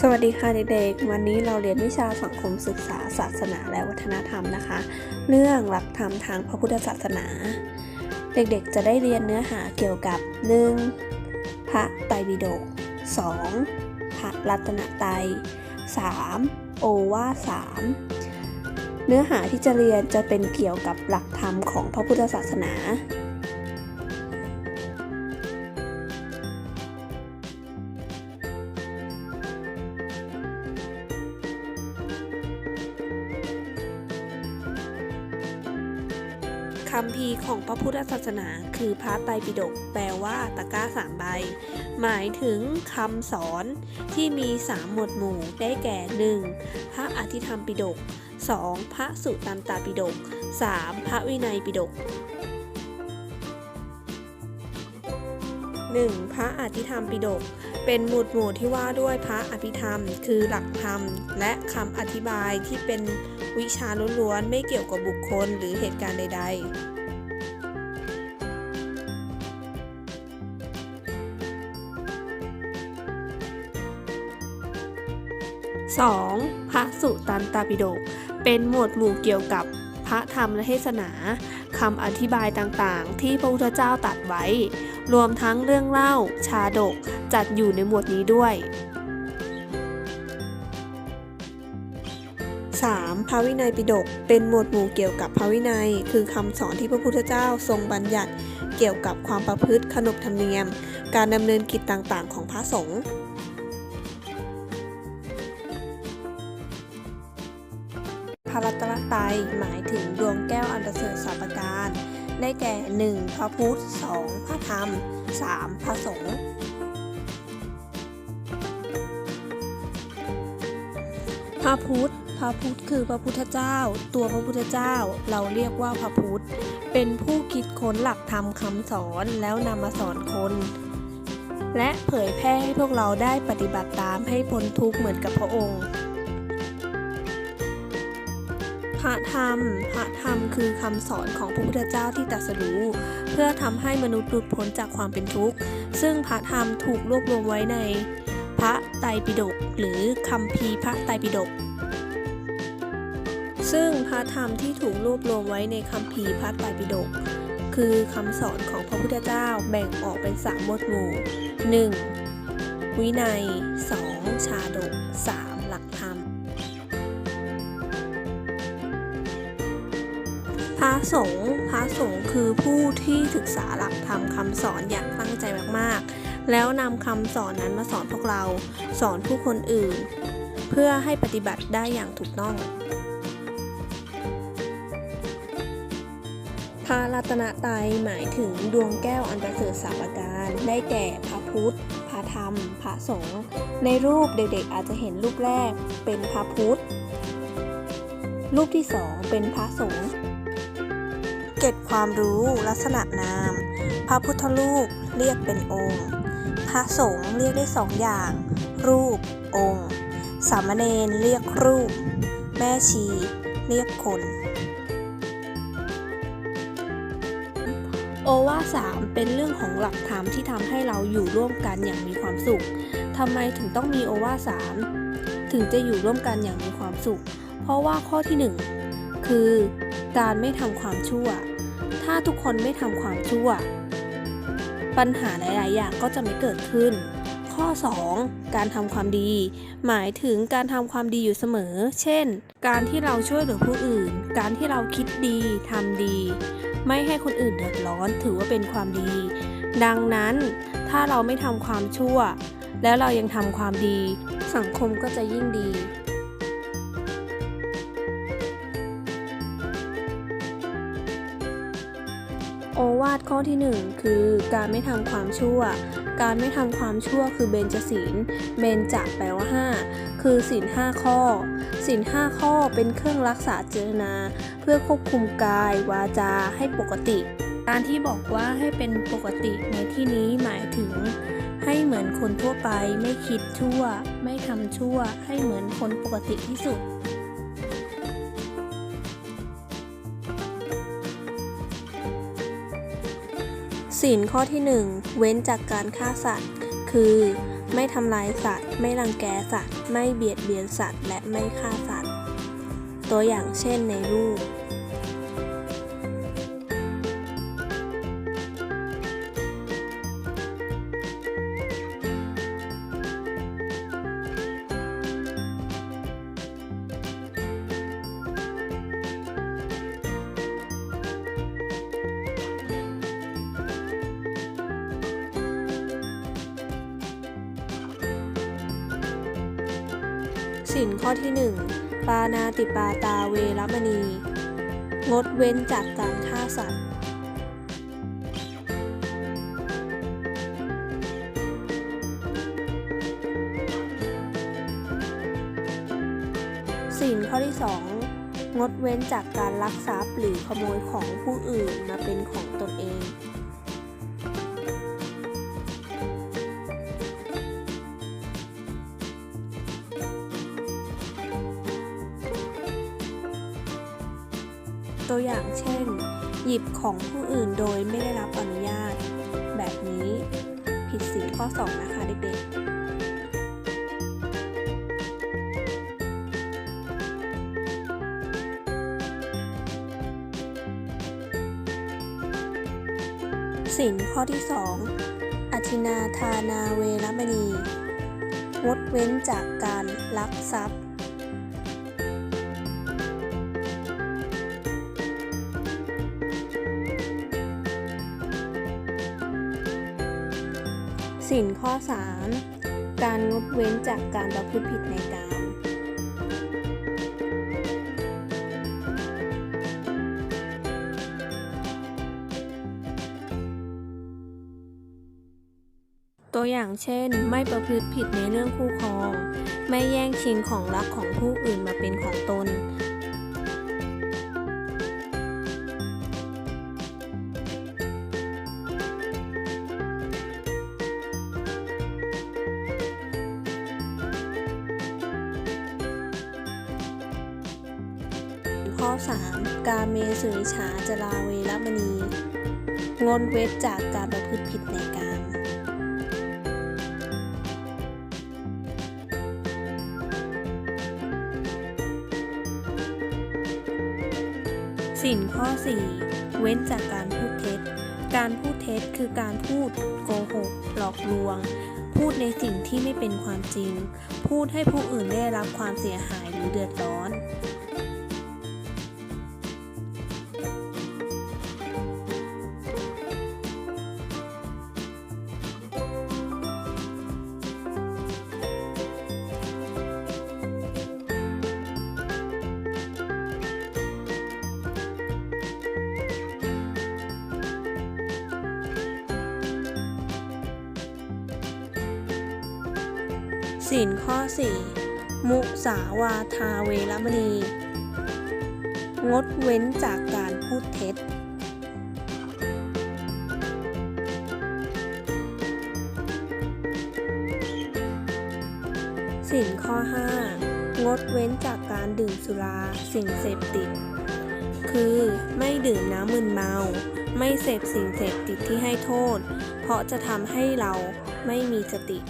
สวัสดีค่ะเด็กๆ วันนี้เราเรียนวิชาสังคมศึกษาศาสนาและวัฒนธรรมนะคะ เรื่องหลักธรรมทางพระพุทธศาสนา เด็กๆ จะได้เรียนเนื้อหาเกี่ยวกับ 1. พระไตรปิฎก 2. พระรัตนตรัย 3. โอวาทสามเนื้อหาที่จะเรียนจะเป็นเกี่ยวกับหลักธรรมของพระพุทธศาสนา คำพีร์ของพระพุทธศาสนาคือพระไตรปิฎกแปลว่าตะกร้าสามใบ หมายถึงคำสอนที่มีสามหมวดหมู่ได้แก่ 1. พระอธิธรรมปิฎก 2. พระสุตตันตปิฎก 3. พระวินัยปิฎก 1. พระอธิธรรมปิฎกเป็นหมวดหมู่ที่ว่าด้วยพระอภิธรรม คือหลักธรรม และคำอธิบายที่เป็นวิชาล้วนๆไม่เกี่ยวกับบุคคลหรือเหตุการณ์ใด ๆ 2. พระสุตันตปิฎกเป็นหมวดหมู่เกี่ยวกับพระธรรมเทศนาคำอธิบายต่างๆ ที่พระพุทธเจ้าตัดไว้ รวมทั้งเรื่องเล่าชาดกจัดอยู่ในหมวดนี้ด้วย 3. พระวินัยปิฎกเป็นหมวดหมู่เกี่ยวกับพระวินัย คือคำสอนที่พระพุทธเจ้าทรงบัญญัติ เกี่ยวกับความประพฤติขนบธรรมเนียม การดำเนินกิจต่างๆ ของพระสงฆ์ ระรัตนตรัยหมายถึงดวงแก้วอันประเสริฐสามประการ ได้แก่ 1. พระพุทธ 2. พระธรรม 3. พระสงฆ์พระพุทธพระพุทธคือพระพุทธเจ้า ตัวพระพุทธเจ้าเราเรียกว่าพระพุทธ เป็นผู้คิดค้นหลักธรรมคำสอนแล้วนำมาสอนคน และเผยแพร่ให้พวกเราได้ปฏิบัติตามให้พ้นทุกข์เหมือนกับพระองค์ ระธรรม พระธรรมคือคำสอนของพระพุทธเจ้าที่ตรัสรู้ เพื่อทำให้มนุษย์หลุดพ้นจากความเป็นทุกข์ ซึ่งพระธรรมถูกรวบรวมไว้ใน พระไตรปิฎกหรือคัมภีพระไตรปิฎกซึ่งพระธรรมที่ถูกรวบรวมไว้ในคัมภีพระไตรปิฎกคือคำสอนของพระพุทธเจ้าแบ่งออกเป็นสามหมวดหมู่ 1. วินัย 2. ชาดก 3. ระสงฆ์พระสงฆ์คือผู้ที่ศึกษาหลักธรรมคำสอนอย่างตั้งใจมากๆ แล้วนำคำสอนนั้นมาสอนพวกเรา สอนผู้คนอื่น เพื่อให้ปฏิบัติได้อย่างถูกต้อง พระรัตนตรัยหมายถึงดวงแก้วอันประเสริฐสามประการ ได้แก่พระพุทธ พระธรรม พระสงฆ์ ในรูปเด็กๆอาจจะเห็นรูปแรกเป็นพระพุทธ รูปที่สองเป็นพระสงฆ์ เก็บความรู้ลักษณะนาม พระพุทธรูปเรียกเป็นองค์ พระสงฆ์เรียกได้สองอย่าง รูป องค์ สามเณรเรียกรูป แม่ชี เรียกคน โอวาสามเป็นเรื่องของหลักธรรมที่ทำให้เราอยู่ร่วมกันอย่างมีความสุขทำไมถึงต้องมีโอวาสามถึงจะอยู่ร่วมกันอย่างมีความสุข เพราะว่าข้อที่หนึ่ง คือ การไม่ทำความชั่ว ถ้าทุกคนไม่ทำความชั่ว ปัญหาหลาย ๆ อย่างก็จะไม่เกิดขึ้น ข้อ 2 การทำความดี หมายถึงการทำความดีอยู่เสมอ เช่น การที่เราช่วยเหลือผู้อื่น การที่เราคิดดีทำดี ไม่ให้คนอื่นเดือดร้อนถือว่าเป็นความดี ดังนั้นถ้าเราไม่ทำความชั่ว แล้วเรายังทำความดี สังคมก็จะยิ่งดี โอวาทข้อที่ 1 คือการไม่ทำความชั่ว การไม่ทำความชั่วคือเบญจศีล เบญจะแปลว่า 5 คือศีล5ข้อ ศีล5ข้อเป็นเครื่องรักษาเจตนา เพื่อควบคุมกายวาจาให้ปกติ การที่บอกว่าให้เป็นปกติในที่นี้หมายถึง ให้เหมือนคนทั่วไปไม่คิดชั่ว ไม่ทำชั่ว ให้เหมือนคนปกติที่สุด ศีลข้อที่ 1 เว้นจากการฆ่าสัตว์ คือ ไม่ทำลายสัตว์ ไม่รังแกสัตว์ ไม่เบียดเบียนสัตว์ และไม่ฆ่าสัตว์ ตัวอย่างเช่นในรูป สินข้อที่ 1 ปานาติปาตาเวรมณี งดเว้นจากการฆ่าสัตว์ สินข้อที่ 2 งดเว้นจากการลักทรัพย์หรือขโมยของผู้อื่นมาเป็นของตนเอง ตัวอย่างเช่น หยิบของผู้อื่นโดยไม่ได้รับอนุญาต แบบนี้ผิดสินข้อ 2 นะคะเด็กๆสินข้อที่ 2 อธินาทานาเวรมณี งดเว้นจากการลักทรัพย์ สินข้อ 3 การงดเว้นจากการประพฤติผิดในกามตัวอย่างเช่น ไม่ประพฤติผิดในเรื่องคู่ครอง ไม่แย่งชิงของรักของผู้อื่นมาเป็นของตน ข้อ 3 กาเมสุริฉาจราเวรมณี งดเว้นจากการประพฤติผิดในกามสินข้อ 4 เว้นจากการพูดเท็จ การพูดเท็จคือการพูดโกหก หลอกลวง พูดในสิ่งที่ไม่เป็นความจริง พูดให้ผู้อื่นได้รับความเสียหายหรือเดือดร้อน สินข้อ 4 มุสาวาทาเวรมณี งดเว้นจากการพูดเท็จ สินข้อ 5 งดเว้นจากการดื่มสุราสิ่งเสพติด คือไม่ดื่มน้ำมึนเมา ไม่เสพสิ่งเสพติดที่ให้โทษ เพราะจะทำให้เราไม่มีสติ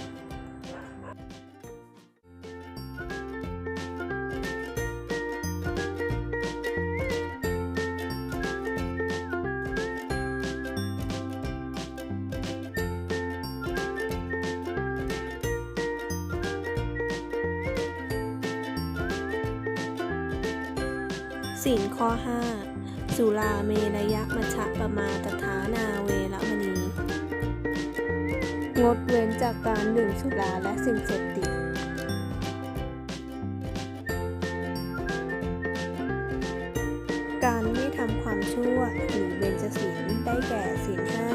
สินข้อ 5 สุราเมรยะมัชะปมาตฐานาเวรมณี งดเว้นจากการดื่มสุราและสิ่งเสพติด การไม่ทำความชั่วหรือเบญจศีลได้แก่ศีลห้า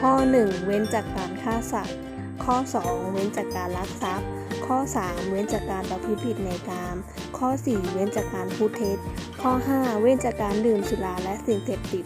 ข้อ 1 เว้นจากการฆ่าสัตว์ ข้อ 2 เว้นจากการลักทรัพย์ ข้อ 3 เว้นจากการประพฤติผิดในกาม ข้อ 4 เว้นจากการพูดเท็จ ข้อ 5 เว้นจากการดื่มสุราและสิ่งเสพติด